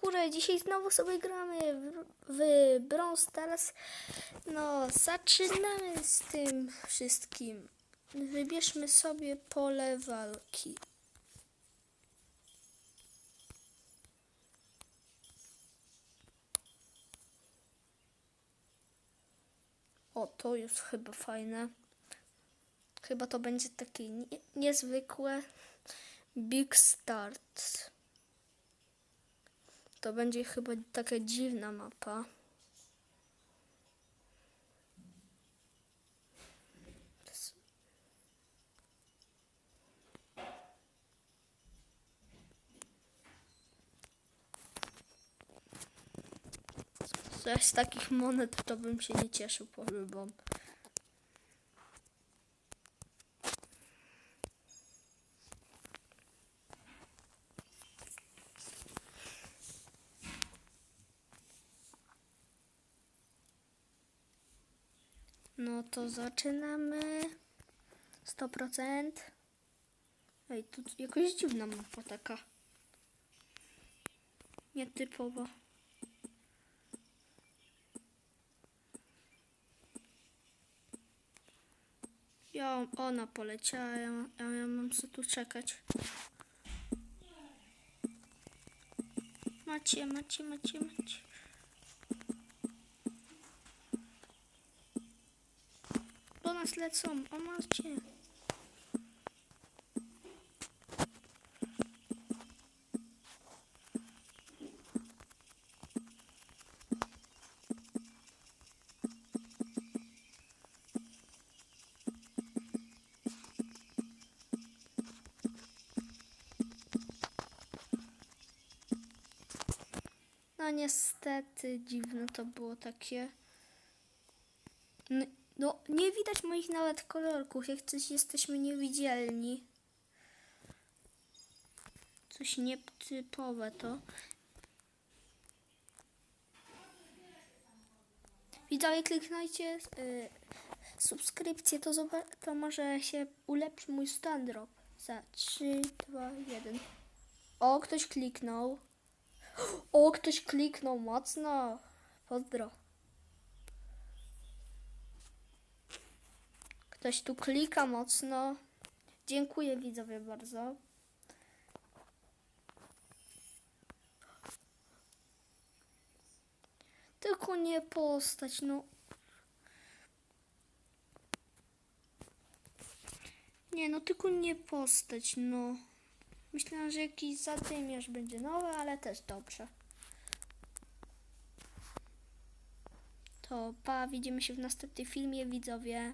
kurę, dzisiaj znowu sobie gramy w, w Brawl Stars. No, zaczynamy z tym wszystkim. Wybierzmy sobie pole walki. O, to jest chyba fajne. Chyba to będzie takie nie, niezwykłe. Big Start. To będzie chyba taka dziwna mapa. Z takich monet to bym się nie cieszył, powiem No to zaczynamy. 100%. Ej, tu jakoś dziwna mapa taka. Nietypowa. Ja, ona poleciała, ja, ja, ja mam co tu czekać. Macie, macie, macie, macie. Do nas lecą, o macie. No niestety dziwne to było takie. N- No nie widać moich nawet kolorków, jak coś jesteśmy niewidzialni. Coś nietypowe to. Widzowie, kliknijcie y, subskrypcję, to, to może się ulepszy mój stand drop. Za 3, 2, 1. O, ktoś kliknął. O, ktoś kliknął mocno. Pozdro. Ktoś tu klika mocno. Dziękuję widzowie bardzo. Tylko nie postać, no. Nie, no tylko nie postać, no. Myślałam, że jakiś zadymiarz będzie nowy, ale też dobrze. To pa, widzimy się w następnym filmie, widzowie.